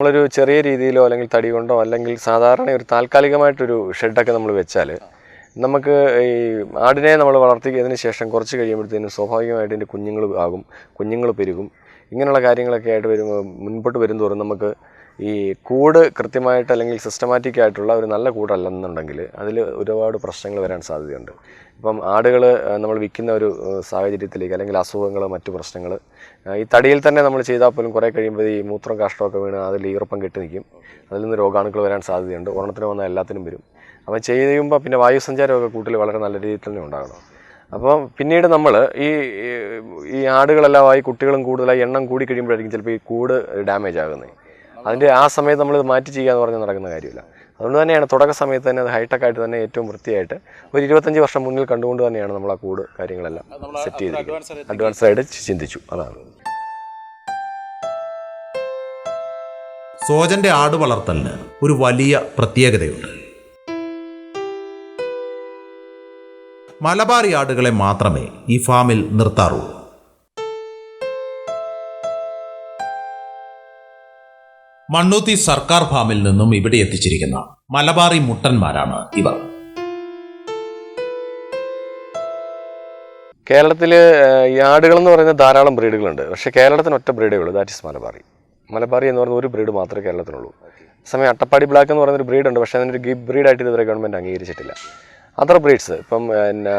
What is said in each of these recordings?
നമ്മളൊരു ചെറിയ രീതിയിലോ അല്ലെങ്കിൽ തടി കൊണ്ടോ അല്ലെങ്കിൽ സാധാരണ ഒരു താൽക്കാലികമായിട്ടൊരു ഷെഡൊക്കെ നമ്മൾ വെച്ചാൽ നമുക്ക് ഈ ആടിനെ നമ്മൾ വളർത്തിയതിന് ശേഷം കുറച്ച് കഴിയുമ്പോഴത്തേനും സ്വാഭാവികമായിട്ട് ഇതിന്റെ കുഞ്ഞുങ്ങൾ ആകും കുഞ്ഞുങ്ങൾ പെരുകും. ഇങ്ങനെയുള്ള കാര്യങ്ങളൊക്കെ ആയിട്ട് വരും മുൻപോട്ട് വരും തോറും നമുക്ക് ഈ കൂട് കൃത്യമായിട്ട് അല്ലെങ്കിൽ സിസ്റ്റമാറ്റിക് ആയിട്ടുള്ള ഒരു നല്ല കൂടല്ലെന്നുണ്ടെങ്കിൽ അതിൽ ഒരുപാട് പ്രശ്നങ്ങൾ വരാൻ സാധ്യതയുണ്ട്. ഇപ്പം ആടുകൾ നമ്മൾ വിൽക്കുന്ന ഒരു സാഹചര്യത്തിലേക്ക് അല്ലെങ്കിൽ അസുഖങ്ങൾ മറ്റു പ്രശ്നങ്ങൾ ഈ തടിയിൽ തന്നെ നമ്മൾ ചെയ്താൽ പോലും കുറേ കഴിയുമ്പോൾ ഈ മൂത്രം കാഷ്ടമൊക്കെ വീണ് അതിൽ ഈർപ്പം കെട്ടി നിൽക്കും. അതിൽ നിന്ന് രോഗാണുക്കൾ വരാൻ സാധ്യതയുണ്ട്. ഒരെണ്ണത്തിന് വന്നാൽ എല്ലാത്തിനും വരും. അപ്പം ചെയ്യുമ്പോൾ പിന്നെ വായുസഞ്ചാരമൊക്കെ കൂട്ടിൽ വളരെ നല്ല രീതിയിൽ തന്നെ ഉണ്ടാകണം. അപ്പം പിന്നീട് നമ്മൾ ഈ ഈ ആടുകളെല്ലാമായി കുട്ടികളും കൂടുതലായി എണ്ണം കൂടി കഴിയുമ്പോഴായിരിക്കും ചിലപ്പോൾ ഈ കൂട് ഡാമേജ് ആകുന്നത്. അതിന്റെ ആ സമയത്ത് നമ്മൾ മാറ്റി ചെയ്യുക എന്ന് പറഞ്ഞാൽ നടക്കുന്ന കാര്യമില്ല. അതുകൊണ്ട് തന്നെയാണ് തുടക്ക സമയത്ത് തന്നെ അത് ഹൈടെക് ആയിട്ട് തന്നെ ഏറ്റവും വൃത്തിയായിട്ട് ഒരു ഇരുപത്തഞ്ച് വർഷം മുന്നിൽ കണ്ടുകൊണ്ട് തന്നെയാണ് നമ്മൾ ആ കൂട് കാര്യങ്ങളെല്ലാം സെറ്റ് ചെയ്തിരിക്കുന്നത്. അഡ്വാൻസ് ആയിട്ട് ചിന്തിച്ചു. അതാണ്. സോജന്റെ ആട് വളർത്തലിന് ഒരു വലിയ പ്രത്യേകതയുണ്ട്. മലബാറി ആടുകളെ മാത്രമേ ഈ ഫാമിൽ നിർത്താറുള്ളൂ. മണ്ണൂത്തി സർക്കാർ ഫാമിൽ നിന്നും ഇവിടെ എത്തിച്ചിരിക്കുന്ന മലബാറി മുട്ടന്മാരാണ് ഇവർ. കേരളത്തിൽ ആടുകൾ എന്ന് പറയുന്ന ധാരാളം ബ്രീഡുകളുണ്ട്. പക്ഷേ കേരളത്തിന് ഒറ്റ ബ്രീഡേ ഉള്ളൂ. That is Malabari. മലബാറി എന്ന് പറയുന്ന ഒരു ബ്രീഡ് മാത്രമേ കേരളത്തിനുള്ളൂ. സമയം അട്ടപ്പാടി ബ്ലാക്ക് എന്ന് പറയുന്ന ഒരു ബ്രീഡ് ഉണ്ട്. പക്ഷേ അതിനൊരു ഗിബ് ബ്രീഡായിട്ട് ഇതുവരെ ഗവൺമെന്റ് അംഗീകരിച്ചിട്ടില്ല. അതർ ബ്രീഡ്സ് ഇപ്പം പിന്നെ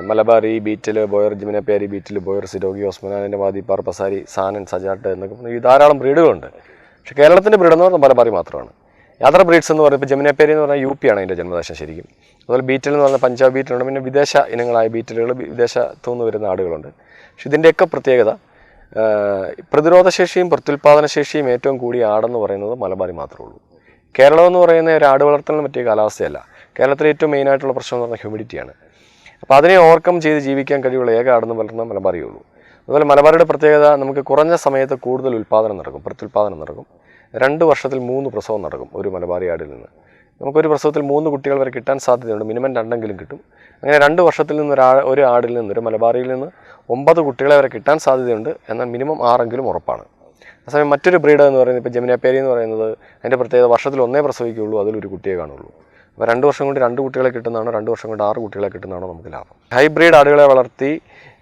മലബാറി ബീറ്റിൽ ബോയർ ജിമിനപ്പേരി ബീറ്റിൽ ബോയർ സിരോഗി ഓസ്മനാനിന്റെ വാദിപ്പാർ പസാരി സാനൻ സജാട്ട് എന്നൊക്കെ ധാരാളം ബ്രീഡുകളുണ്ട്. പക്ഷേ കേരളത്തിന്റെ ബ്രീഡ് എന്ന് പറഞ്ഞാൽ മലബാറി മാത്രമാണ്. അതർ ബ്രീഡ്സ് എന്ന് പറയുമ്പോൾ ജമുനപ്പേരി എന്ന് പറഞ്ഞാൽ യു പി ആണ് അതിന്റെ ജന്മദേശം ശരിക്കും. അതുപോലെ ബീറ്റൽ എന്ന് പറഞ്ഞാൽ പഞ്ചാബ് ബീറ്റലുണ്ട് പിന്നെ വിദേശ ഇനങ്ങളായ ബീറ്റലുകൾ വിദേശത്തു നിന്ന് വരുന്ന ആടുകളുണ്ട്. പക്ഷെ ഇതിന്റെയൊക്കെ പ്രത്യേകത പ്രതിരോധശേഷിയും പ്രത്യുൽപാദനശേഷിയും ഏറ്റവും കൂടിയ ആടെന്ന് പറയുന്നത് മലബാറി മാത്രമേ ഉള്ളൂ. കേരളം എന്ന് പറയുന്ന ഒരു ആട് വളർത്തലിന് പറ്റിയ കാലാവസ്ഥയല്ല. കേരളത്തിലെ ഏറ്റവും മെയിനായിട്ടുള്ള പ്രശ്നം എന്ന് പറഞ്ഞാൽ ഹ്യൂമിഡിറ്റിയാണ് അപ്പോൾ അതിനെ ഓവർകം ചെയ്ത് ജീവിക്കാൻ കഴിയുള്ള ഏക ആടെന്ന് പറയുന്നത് മലബാറിയേ ഉള്ളൂ. അതുപോലെ മലബാറിയുടെ പ്രത്യേകത നമുക്ക് കുറഞ്ഞ സമയത്ത് കൂടുതൽ ഉൽപ്പാദനം നടക്കും പ്രത്യുൽപാദനം നടക്കും. രണ്ട് വർഷത്തിൽ മൂന്ന് പ്രസവം നടക്കും ഒരു മലബാറി ആടിൽ നിന്ന്. നമുക്കൊരു പ്രസവത്തിൽ മൂന്ന് കുട്ടികൾ വരെ കിട്ടാൻ സാധ്യതയുണ്ട്. മിനിമം രണ്ടെങ്കിലും കിട്ടും. അങ്ങനെ രണ്ട് വർഷത്തിൽ നിന്ന് ഒരാ ഒരു ആടിൽ നിന്ന് ഒരു മലബാറിയിൽ നിന്ന് ഒമ്പത് കുട്ടികളെ വരെ കിട്ടാൻ സാധ്യതയുണ്ട് എന്നാൽ മിനിമം ആറെങ്കിലും ഉറപ്പാണ്. അതേസമയം മറ്റൊരു ബ്രീഡ് എന്ന് പറയുന്നത് ഇപ്പോൾ ജമിനാപ്പേരി എന്ന് പറയുന്നത് അതിന്റെ പ്രത്യേകത വർഷത്തിൽ ഒന്നേ പ്രസവിക്കുകയുള്ളൂ അതിലൊരു കുട്ടിയെ കാണുള്ളൂ അപ്പോൾ രണ്ട് വർഷം കൊണ്ട് രണ്ട് കുട്ടികളെ കിട്ടുന്നതാണോ രണ്ട് വർഷം കൊണ്ട് ആറ് കുട്ടികളെ കിട്ടുന്നതാണോ നമുക്ക് ലാഭം. ഹൈബ്രിഡ് ആടുകളെ വളർത്തി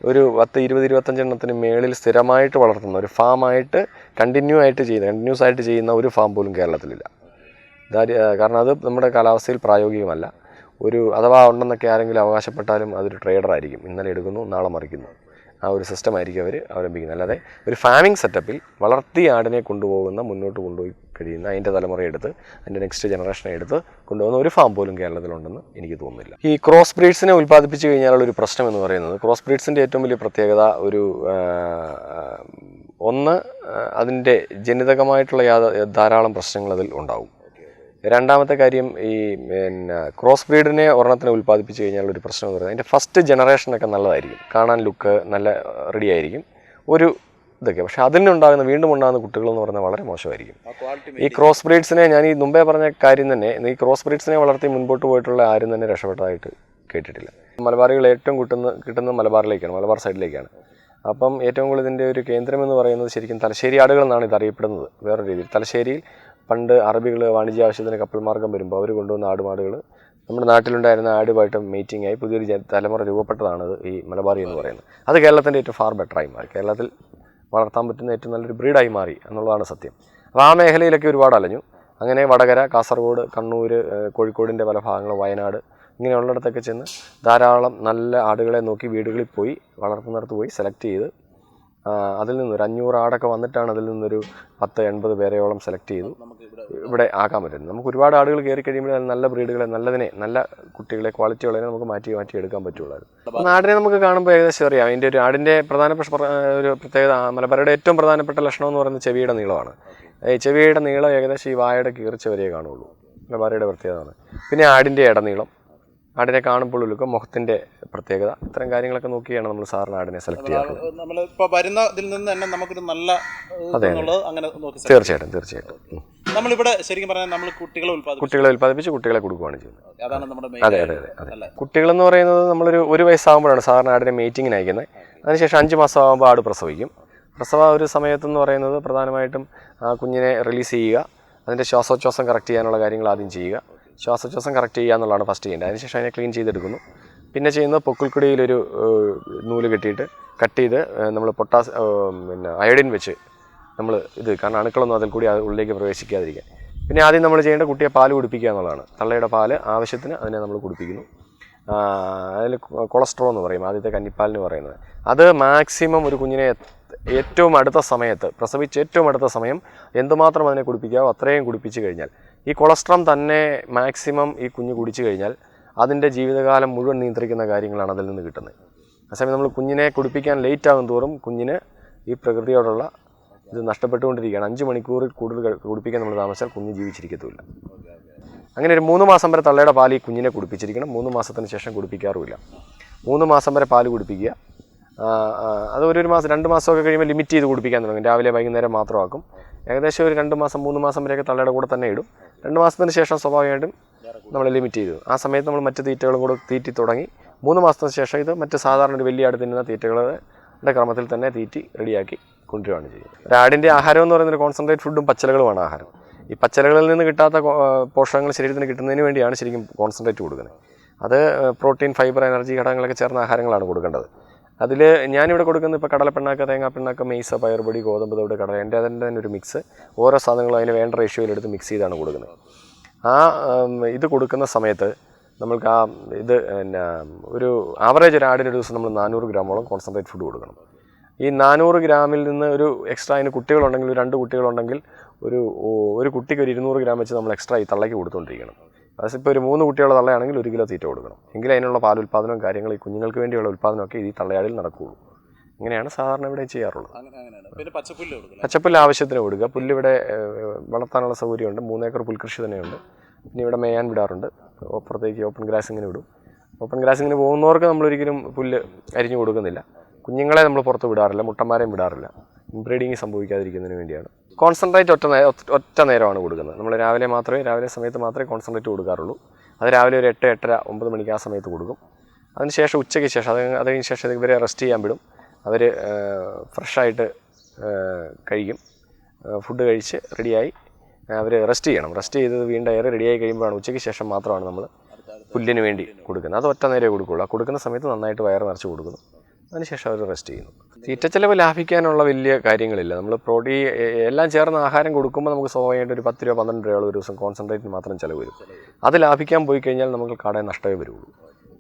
ഒരു പത്ത് ഇരുപത് ഇരുപത്തഞ്ചെണ്ണത്തിന് മേളിൽ സ്ഥിരമായിട്ട് വളർത്തുന്ന ഒരു ഫാമായിട്ട് കണ്ടിന്യൂ ആയിട്ട് ചെയ്യുന്ന കണ്ടിന്യൂസ് ആയിട്ട് ചെയ്യുന്ന ഒരു ഫാം പോലും കേരളത്തിലില്ല. കാരണം അത് നമ്മുടെ കാലാവസ്ഥയിൽ പ്രായോഗികമല്ല. ഒരു അഥവാ ഉണ്ടെന്നൊക്കെ ആരെങ്കിലും അവകാശപ്പെട്ടാലും അതൊരു ട്രേഡർ ആയിരിക്കും. ഇന്നലെ എടുക്കുന്നു നാളെ മറിക്കുന്നു. ആ ഒരു സിസ്റ്റം ആയിരിക്കും അവർ അവലംബിക്കുന്നത്. അല്ലാതെ ഒരു ഫാമിംഗ് സെറ്റപ്പിൽ വളർത്തി ആടിനെ കൊണ്ടുപോകുന്ന മുന്നോട്ട് കൊണ്ടുപോയി കഴിയുന്ന അതിന്റെ തലമുറ എടുത്ത് അതിന്റെ നെക്സ്റ്റ് ജനറേഷനെ എടുത്ത് കൊണ്ടുപോകുന്ന ഒരു ഫാം പോലും കേരളത്തിലുണ്ടെന്ന് എനിക്ക് തോന്നുന്നില്ല. ഈ ക്രോസ് ബ്രീഡ്സിനെ ഉൽപ്പാദിപ്പിച്ച് കഴിഞ്ഞാലുള്ള ഒരു പ്രശ്നം എന്ന് പറയുന്നത് ക്രോസ് ബ്രീഡ്സിന്റെ ഏറ്റവും വലിയ പ്രത്യേകത ഒരു ഒന്ന് അതിന്റെ ജനിതകമായിട്ടുള്ള ധാരാളം പ്രശ്നങ്ങൾ അതിൽ ഉണ്ടാവും. രണ്ടാമത്തെ കാര്യം ഈ പിന്നെ ക്രോസ് ബ്രീഡിനെ ഒരെണ്ണത്തിനെ ഉൽപ്പാദിപ്പിച്ച് കഴിഞ്ഞാൽ ഒരു പ്രശ്നം എന്ന് പറയുന്നത് അതിന്റെ ഫസ്റ്റ് ജനറേഷനൊക്കെ നല്ലതായിരിക്കും. കാണാൻ ലുക്ക് നല്ല റെഡി ആയിരിക്കും. ഒരു ഇതൊക്കെ. പക്ഷേ അതിനുണ്ടാകുന്ന വീണ്ടും ഉണ്ടാകുന്ന കുട്ടികൾ എന്ന് പറയുന്നത് വളരെ മോശമായിരിക്കും. ഈ ക്രോസ് ബ്രീഡ്സിനെ ഞാൻ ഈ മുമ്പേ പറഞ്ഞ കാര്യം തന്നെ ഈ ക്രോസ് ബ്രീഡ്സിനെ വളർത്തി മുൻപോട്ട് പോയിട്ടുള്ള ആരും തന്നെ രക്ഷപ്പെട്ടതായിട്ട് കേട്ടിട്ടില്ല. മലബാറികൾ ഏറ്റവും കിട്ടുന്ന കിട്ടുന്നത് മലബാറിലേക്കാണ് മലബാർ സൈഡിലേക്കാണ്. അപ്പം ഏറ്റവും കൂടുതൽ ഇതിന്റെ ഒരു കേന്ദ്രം എന്ന് പറയുന്നത് ശരിക്കും തലശ്ശേരി ആടുകൾ എന്നാണ് ഇത് അറിയപ്പെടുന്നത്. വേറെ രീതിയിൽ തലശ്ശേരിയിൽ പണ്ട് അറബികൾ വാണിജ്യ ആവശ്യത്തിന് കപ്പൽ മാർഗം വരുമ്പോൾ അവർ കൊണ്ടുവന്ന ആടുമാടുകൾ നമ്മുടെ നാട്ടിലുണ്ടായിരുന്ന ആടുമായിട്ട് മീറ്റിംഗ് ആയി പുതിയൊരു തലമുറ രൂപപ്പെട്ടതാണ് ഈ മലബാറി എന്ന് പറയുന്നത്. അത് കേരളത്തിന്റെ ഏറ്റവും ഫാർ ബെറ്ററായി മാറി. കേരളത്തിൽ വളർത്താൻ പറ്റുന്ന ഏറ്റവും നല്ലൊരു ബ്രീഡായി മാറി എന്നുള്ളതാണ് സത്യം. അപ്പോൾ ആ മേഖലയിലൊക്കെ ഒരുപാട് അലഞ്ഞു. അങ്ങനെ വടകര കാസർഗോഡ് കണ്ണൂർ കോഴിക്കോടിന്റെ പല ഭാഗങ്ങൾ വയനാട് ഇങ്ങനെയുള്ളിടത്തൊക്കെ ചെന്ന് ധാരാളം നല്ല ആടുകളെ നോക്കി വീടുകളിൽ പോയി വളർത്തുന്നിടത്ത് പോയി സെലക്ട് ചെയ്ത് അതിൽ നിന്നൊരു അഞ്ഞൂറ് ആടൊക്കെ വന്നിട്ടാണ് അതിൽ നിന്നൊരു പത്ത് എൺപത് പേരെയോളം സെലക്ട് ചെയ്തു. ഇവിടെ ആക്കാൻ പറ്റുന്നത് നമുക്ക് ഒരുപാട് ആടുകൾ കയറി കഴിയുമ്പോൾ നല്ല ബ്രീഡുകളെ നല്ലതിനെ നല്ല കുട്ടികളെ ക്വാളിറ്റിയുള്ളതിനെ നമുക്ക് മാറ്റി മാറ്റി എടുക്കാൻ പറ്റുള്ളൂ നാടിനെ നമുക്ക് കാണുമ്പോൾ ഏകദേശം അറിയാം. അതിന്റെ ഒരു ആടിന്റെ പ്രധാന ഒരു പ്രത്യേകത ആ ഏറ്റവും പ്രധാനപ്പെട്ട ലക്ഷണം എന്ന് പറയുന്നത് ചെവിയുടെ നീളമാണ്. ഈ ചെവിയുടെ നീളം ഏകദേശം ഈ വായയുടെ കീർച്ച വരെയേ കാണുള്ളൂ. മലബാറിയുടെ പ്രത്യേകതയാണ് പിന്നെ ആടിന്റെ ഇടനീളം. ആടിനെ കാണുമ്പോഴുള്ള മുഖത്തിന്റെ മുഖത്തിന്റെ പ്രത്യേകത. ഇത്തരം കാര്യങ്ങളൊക്കെ നോക്കിയാണ് നമ്മൾ സാറിന് ആടിനെ സെലക്ട് നമ്മൾ നമ്മളിപ്പോ വരുന്ന ഇതിൽ നിന്ന് തന്നെ നമുക്കൊരു നല്ല ഏഹ്, അങ്ങനെ തീർച്ചയായിട്ടും തീർച്ചയായിട്ടും. നമ്മളിവിടെ ശരിക്കും പറഞ്ഞാൽ നമ്മൾ കുട്ടികളെ ഉൽപ്പാദിപ്പിച്ച്. കുട്ടികളെ ഉൽപ്പാദിപ്പിച്ച് കുട്ടികളെ കൊടുക്കുകയാണ് ചെയ്യുന്നത്. അതാണ് നമ്മുടെ അതെ അതെ അതെ അതെ. കുട്ടികളെന്ന് പറയുന്നത് നമ്മളൊരു ഒരു വയസ്സാകുമ്പോഴാണ് സാറിന് ആടിനെ മീറ്റിങ്ങിന് അയക്കുന്നത് അതിനുശേഷം അഞ്ച് മാസം ആകുമ്പോൾ ആട് പ്രസവിക്കും. പ്രസവ ഒരു സമയത്തെന്ന് പറയുന്നത് പ്രധാനമായിട്ടും ആ കുഞ്ഞിനെ റിലീസ് ചെയ്യുക അതിന്റെ ശ്വാസോച്ഛ്വാസം കറക്റ്റ് ചെയ്യാനുള്ള കാര്യങ്ങൾ ആദ്യം ചെയ്യുക. ശ്വാസോച്ഛ്വാസം കറക്റ്റ് ചെയ്യുക എന്നുള്ളതാണ് ഫസ്റ്റ് ചെയ്യേണ്ടത്. അതിനുശേഷം അതിനെ ക്ലീൻ ചെയ്തെടുക്കുന്നു. പിന്നെ ചെയ്യുന്നത് പൊക്കിൾക്കുടിയിലൊരു ഏഹ്, നൂൽ കെട്ടിയിട്ട് കട്ട് ചെയ്ത് നമ്മൾ പൊട്ടാസ് പിന്നെ അയഡിൻ വെച്ച് നമ്മൾ ഇത് കാരണം അണുക്കളൊന്നും അതിൽ കൂടി ഉള്ളിലേക്ക് പ്രവേശിക്കാതിരിക്കാൻ. പിന്നെ ആദ്യം നമ്മൾ ചെയ്യേണ്ട കുട്ടിയെ പാൽ കുടിപ്പിക്കുക എന്നുള്ളതാണ്. തള്ളയുടെ പാൽ ആവശ്യത്തിന് അതിനെ നമ്മൾ കുടിപ്പിക്കുന്നു. അതിൽ കൊളസ്ട്രോൾ എന്ന് പറയും ആദ്യത്തെ കന്നിപ്പാലിന് പറയുന്നത്. അത് മാക്സിമം ഒരു കുഞ്ഞിനെ ഏറ്റവും അടുത്ത സമയത്ത് പ്രസവിച്ച് ഏറ്റവും അടുത്ത സമയം എന്തുമാത്രം അതിനെ കുടിപ്പിക്കാവോ അത്രയും കുടിപ്പിച്ച് കഴിഞ്ഞാൽ ഈ കൊളസ്ട്രോം തന്നെ മാക്സിമം ഈ കുഞ്ഞ് കുടിച്ചു കഴിഞ്ഞാൽ അതിന്റെ ജീവിതകാലം മുഴുവൻ നിയന്ത്രിക്കുന്ന കാര്യങ്ങളാണ് അതിൽ നിന്ന് കിട്ടുന്നത്. അതേസമയം നമ്മൾ കുഞ്ഞിനെ കുടിപ്പിക്കാൻ ലേറ്റ് ആകും തോറും കുഞ്ഞിന് ഈ പ്രകൃതിയോടുള്ള ഇത് നഷ്ടപ്പെട്ടുകൊണ്ടിരിക്കുകയാണ്. അഞ്ച് മണിക്കൂറിൽ കൂടുതൽ കുടിപ്പിക്കാൻ നമ്മൾ താമസിച്ചാൽ കുഞ്ഞ് ജീവിച്ചിരിക്കത്തുമില്ല. അങ്ങനെ ഒരു മൂന്ന് മാസം വരെ തള്ളയുടെ പാൽ ഈ കുഞ്ഞിനെ കുടിപ്പിച്ചിരിക്കണം. മൂന്ന് മാസത്തിന് ശേഷം കുടിപ്പിക്കാറുമില്ല. മൂന്ന് മാസം വരെ പാൽ കുടിപ്പിക്കുക. അത് ഒരു മാസം രണ്ട് മാസമൊക്കെ കഴിയുമ്പോൾ ലിമിറ്റ് ചെയ്ത് കുടിപ്പിക്കാൻ തുടങ്ങും. രാവിലെ വൈകുന്നേരം മാത്രമാക്കും. ഏകദേശം ഒരു രണ്ട് മാസം മൂന്ന് മാസം വരെയൊക്കെ തള്ളയുടെ കൂടെ തന്നെ ഇടും. രണ്ട് മാസത്തിന് ശേഷം സ്വാഭാവികമായിട്ടും നമ്മൾ ലിമിറ്റ് ചെയ്തു. ആ സമയത്ത് നമ്മൾ മറ്റ് തീറ്റകളും കൂടെ തീറ്റി തുടങ്ങി മൂന്ന് മാസത്തിന് ശേഷം ഇത് മറ്റ് സാധാരണ ഒരു വലിയ ആട് തിന്നുന്ന തീറ്റകളുടെ ക്രമത്തിൽ തന്നെ തീറ്റി റെഡിയാക്കി കൊണ്ടുവരികയാണ് ചെയ്യുന്നത്. ഒരു ആടിന്റെ ആഹാരം എന്ന് പറയുന്നത് കോൺസെൻട്രേറ്റ് ഫുഡും പച്ചലകളുമാണ് ആഹാരം. ഈ പച്ചലകളിൽ നിന്ന് കിട്ടാത്ത പോഷകങ്ങൾ ശരീരത്തിന് കിട്ടുന്നതിന് വേണ്ടിയാണ് ശരിക്കും കോൺസെൻട്രേറ്റ് കൊടുക്കുന്നത്. അത് പ്രോട്ടീൻ ഫൈബർ എനർജി ഘടകങ്ങളൊക്കെ ചേർന്ന ആഹാരങ്ങളാണ് കൊടുക്കേണ്ടത്. അതിൽ ഞാനിവിടെ കൊടുക്കുന്നത് ഇപ്പോൾ കടലപ്പിണ്ണാക്ക തേങ്ങാപ്പിണ്ണാക്ക മെയ്സ പയർപൊടി ഗോതമ്പ് തവിട് കടല എന്റെ അതിന്റെ തന്നെ ഒരു മിക്സ് ഓരോ സാധനങ്ങളും അതിന് വേണ്ട റേഷ്യോയിൽ എടുത്ത് മിക്സ് ചെയ്താണ് കൊടുക്കുന്നത്. ആ ഇത് കൊടുക്കുന്ന സമയത്ത് നമ്മൾക്ക് ആ ഇത് പിന്നെ ഒരു ആവറേജ് ഒരു ആടിന് ഒരു ദിവസം നമ്മൾ നാനൂറ് ഗ്രാമോളം കോൺസെൻട്രേറ്റ് ഫുഡ് കൊടുക്കണം. ഈ നാനൂറ് ഗ്രാമിൽ നിന്ന് ഒരു എക്സ്ട്രാ അതിന് കുട്ടികളുണ്ടെങ്കിൽ രണ്ട് കുട്ടികളുണ്ടെങ്കിൽ ഒരു ഒരു കുട്ടിക്ക് ഒരു ഇരുന്നൂറ് ഗ്രാം വെച്ച് നമ്മൾ എക്സ്ട്രാ ഈ തള്ളയ്ക്ക് കൊടുത്തുകൊണ്ടിരിക്കണം അതിപ്പോൾ ഒരു മൂന്ന് കുട്ടിയുള്ള തള്ളയാണെങ്കിൽ ഒരു കിലോ തീറ്റ കൊടുക്കണം. എങ്കിൽ അതിനുള്ള പാൽ ഉൽപ്പാദനവും കാര്യങ്ങൾ ഈ കുഞ്ഞുങ്ങൾക്ക് വേണ്ടിയുള്ള ഉൽപ്പാദനമൊക്കെ ഈ തള്ളയാടിൽ നടക്കുകയുള്ളൂ. ഇങ്ങനെയാണ് സാധാരണ ഇവിടെ ചെയ്യാറുള്ളത്. പച്ചപ്പുല്ല് ആവശ്യത്തിന് കൊടുക്കുക. പുല്ല് ഇവിടെ വളർത്താനുള്ള സൗകര്യമുണ്ട്. മൂന്നേക്കർ പുൽകൃഷി തന്നെയുണ്ട്. പിന്നെ ഇവിടെ മേയാൻ വിടാറുണ്ട്. അപ്പുറത്തേക്ക് ഓപ്പൺ ഗ്രാസിങ്ങിന് വിടും. ഓപ്പൺ ഗ്രാസിങ്ങിന് പോകുന്നവർക്ക് നമ്മളൊരിക്കലും പുല്ല് അരിഞ്ഞു കൊടുക്കുന്നില്ല. കുഞ്ഞുങ്ങളെ നമ്മൾ പുറത്ത് വിടാറില്ല. മുട്ടന്മാരെയും വിടാറില്ല. ഇൻബ്രീഡിങ് സംഭവിക്കാതിരിക്കുന്നതിന് വേണ്ടിയാണ്. കോൺസെൻട്രേറ്റ് ഒറ്റ ഒറ്റ നേരമാണ് കൊടുക്കുന്നത്. നമ്മൾ രാവിലെ മാത്രമേ രാവിലെ സമയത്ത് മാത്രമേ കോൺസെൻട്രേറ്റ് കൊടുക്കാറുള്ളൂ. അത് രാവിലെ ഒരു എട്ട് എട്ടര ഒമ്പത് മണിക്ക് ആ സമയത്ത് കൊടുക്കും. അതിനുശേഷം ഉച്ചയ്ക്ക് ശേഷം അത് അതിന് ശേഷം ഇവരെ റെസ്റ്റ് ചെയ്യാൻ വിടും. അവർ ഫ്രഷായിട്ട് കഴിക്കും. ഫുഡ് കഴിച്ച് റെഡിയായി അവർ റെസ്റ്റ് ചെയ്യണം. റെസ്റ്റ് ചെയ്ത് വീണ്ടും ഏറെ റെഡിയായി കഴിയുമ്പോഴാണ് ഉച്ചയ്ക്ക് ശേഷം മാത്രമാണ് നമ്മൾ പുല്ലിന് വേണ്ടി കൊടുക്കുന്നത്. അത് ഒറ്റ നേരമേ കൊടുക്കുകയുള്ളൂ ആ കൊടുക്കുന്ന സമയത്ത് നന്നായിട്ട് വയറ് നിറച്ച് കൊടുക്കുന്നു. അതിനുശേഷം അവർ റെസ്റ്റ് ചെയ്യുന്നു. തീറ്റച്ചെലവ് ലാഭിക്കാനുള്ള വലിയ കാര്യങ്ങളില്ല. നമ്മൾ പ്രോട്ടീ എല്ലാം ചേർന്ന് ആഹാരം കൊടുക്കുമ്പോൾ നമുക്ക് സ്വാഭാവികമായിട്ട് ഒരു പത്ത് രൂപ പന്ത്രണ്ട് രൂപ ഒരു ദിവസം കോൺസെൻട്രേറ്റിന് മാത്രം ചിലവ് വരും. അത് ലാഭിക്കാൻ പോയി കഴിഞ്ഞാൽ നമുക്ക് കടയിൽ നഷ്ടമേ വരുള്ളൂ.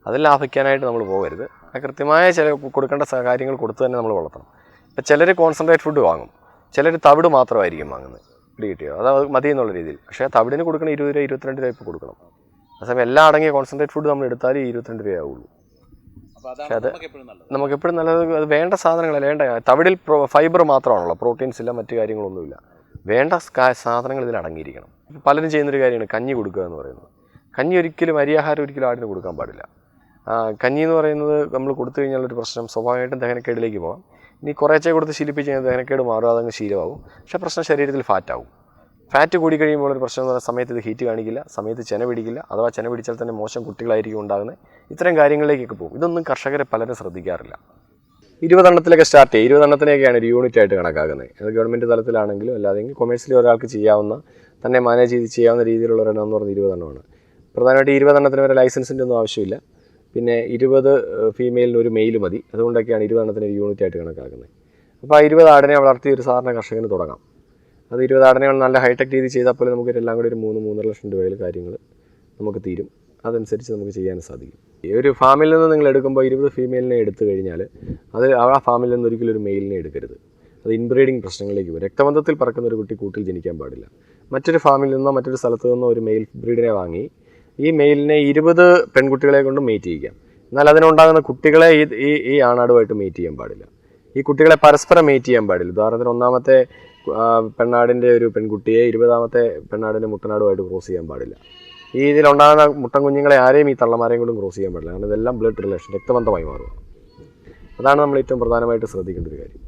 അത് ലാഭിക്കാനായിട്ട് നമ്മൾ പോകരുത്. കൃത്യമായ ചില കൊടുക്കേണ്ട കാര്യങ്ങൾ കൊടുത്തു തന്നെ നമ്മൾ വളർത്തണം. ഇപ്പം ചിലർ കോൺസെൻട്രേറ്റ് ഫുഡ് വാങ്ങും. ചിലർ തവിട് മാത്രമായിരിക്കും വാങ്ങുന്നത്. പിടി കിട്ടിയോ? അത് മതി എന്നുള്ള രീതിയിൽ. പക്ഷേ തവിടിന് കൊടുക്കണ ഇരുപത് രൂപ ഇരുപത്തിരണ്ട് രൂപ ഇപ്പോൾ കൊടുക്കണം. അതേസമയം എല്ലാം അടങ്ങിയ കോൺസെൻട്രേറ്റ് ഫുഡ് നമ്മൾ എടുത്താൽ ഈ ഇരുപത്തിരണ്ട് രൂപയാവുള്ളൂ. അതാണ് നമുക്ക് എപ്പോഴും നല്ലത്. അത് വേണ്ട സാധനങ്ങളല്ല വേണ്ട. തവിടിൽ ഫൈബർ മാത്രമാണല്ലോ പ്രോട്ടീൻസ് ഇല്ല മറ്റു കാര്യങ്ങളൊന്നുമില്ല. വേണ്ട സാധനങ്ങൾ ഇതിൽ അടങ്ങിയിരിക്കണം. പലരും ചെയ്യുന്നൊരു കാര്യമാണ് കഞ്ഞി കൊടുക്കുക എന്ന് പറയുന്നത്. കഞ്ഞി ഒരിക്കലും അരിയാഹാരം ഒരിക്കലും ആടിന് കൊടുക്കാൻ പാടില്ല. കഞ്ഞി എന്ന് പറയുന്നത് നമ്മൾ കൊടുത്തു കഴിഞ്ഞാൽ ഒരു പ്രശ്നം സ്വാഭാവികമായിട്ടും ദഹനക്കേടിലേക്ക് പോകാം. ഇനി കുറേച്ചേ കൊടുത്ത് ശീലിപ്പിച്ച് കഴിഞ്ഞാൽ ദഹനക്കേട് മാറും അതങ്ങ് ശീലമാവും പക്ഷേ പ്രശ്നം ശരീരത്തിൽ ഫാറ്റാവും ഫാറ്റ് കൂടി കഴിയുമ്പോൾ ഒരു പ്രശ്നം എന്ന് പറഞ്ഞാൽ സമയത്ത് ഇത് ഹീറ്റ് കാണിക്കില്ല. സമയത്ത് ചെന പിടിക്കില്ല. അഥവാ ചെന പിടിച്ചാൽ തന്നെ മോശം കുട്ടികളായിരിക്കും ഉണ്ടാകുന്നത്. ഇത്തരം കാര്യങ്ങളിലേക്കൊക്കെ പോകും. ഇതൊന്നും കർഷകരെ പലരും ശ്രദ്ധിക്കാറില്ല. ഇരുപതെണ്ണത്തിലൊക്കെ സ്റ്റാർട്ട് ചെയ്യും. ഇരുപതെണ്ണത്തിനെയൊക്കെയാണ് ഒരു യൂണിറ്റ് ആയിട്ട് കണക്കാക്കുന്നത്. അത് ഗവൺമെന്റ് തലത്തിലാണെങ്കിലും അല്ലാതെങ്കിൽ കൊമേഴ്സ്യലി ഒരാൾക്ക് ചെയ്യാവുന്ന തന്നെ മാനേജ് ചെയ്ത് ചെയ്യാവുന്ന രീതിയിലുള്ള ഒരെണ്ണം എന്ന് പറഞ്ഞാൽ ഇരുപതെണ്ണമാണ്. പ്രധാനമായിട്ട് ഇരുപതെണ്ണത്തിന് വരെ ലൈസൻസിന്റെ ഒന്നും ആവശ്യമില്ല. പിന്നെ ഇരുപത് ഫീമെയിലിന് ഒരു മെയിൽ മതി. അതുകൊണ്ടൊക്കെയാണ് ഇരുപതെണ്ണത്തിന് ഒരു യൂണിറ്റ് ആയിട്ട് കണക്കാക്കുന്നത്. അപ്പോൾ ആ ഇരുപത് ആടിനെ വളർത്തി ഒരു സാധാരണ കർഷകന് തുടങ്ങാം. അത് ഇരുപതാടനെയാണ് നല്ല ഹൈടെക് രീതി ചെയ്താൽ പോലും നമുക്ക് എല്ലാം കൂടി ഒരു മൂന്ന് മൂന്നര ലക്ഷം രൂപയിൽ കാര്യങ്ങൾ നമുക്ക് തീരും. അതനുസരിച്ച് നമുക്ക് ചെയ്യാൻ സാധിക്കും. ഈ ഒരു ഫാമിൽ നിന്ന് നിങ്ങൾ എടുക്കുമ്പോൾ ഇരുപത് ഫീമെയിലിനെ എടുത്തു കഴിഞ്ഞാൽ അത് ആ ഫാമിൽ നിന്ന് ഒരിക്കലും ഒരു മെയിലിനെ എടുക്കരുത്. അത് ഇൻബ്രീഡിങ് പ്രശ്നങ്ങളിലേക്ക് വരും. രക്തബന്ധത്തിൽ പറക്കുന്ന ഒരു കുട്ടി കൂട്ടിൽ ജനിക്കാൻ പാടില്ല. മറ്റൊരു ഫാമിൽ നിന്നോ മറ്റൊരു സ്ഥലത്ത് നിന്നോ ഒരു മെയിൽ ബ്രീഡിനെ വാങ്ങി ഈ മെയിലിനെ ഇരുപത് പെൺകുട്ടികളെ കൊണ്ട് മേറ്റ് ചെയ്യിക്കാം എന്നാൽ അതിനുണ്ടാകുന്ന കുട്ടികളെ ഈ ഈ ആണാടുമായിട്ട് മേറ്റ് ചെയ്യാൻ പാടില്ല. ഈ കുട്ടികളെ പരസ്പരം മേറ്റ് ചെയ്യാൻ പാടില്ല. ഉദാഹരണത്തിന് ഒന്നാമത്തെ പെണ്ണാടിന്റെ ഒരു പെൺകുട്ടിയെ ഇരുപതാമത്തെ പെണ്ണാടിന്റെ മുട്ടനാടുമായിട്ട് ക്രോസ് ചെയ്യാൻ പാടില്ല. ഈ ഇതിലുണ്ടാകുന്ന മുട്ടൻ കുഞ്ഞുങ്ങളെ ആരെയും ഈ തള്ളമാരെയും കൊണ്ടും ക്രോസ് ചെയ്യാൻ പാടില്ല. കാരണം ഇതെല്ലാം ബ്ലഡ് റിലേഷൻ രക്തബന്ധമായി മാറുക അതാണ് നമ്മൾ ഏറ്റവും പ്രധാനമായിട്ട് ശ്രദ്ധിക്കേണ്ട ഒരു കാര്യം.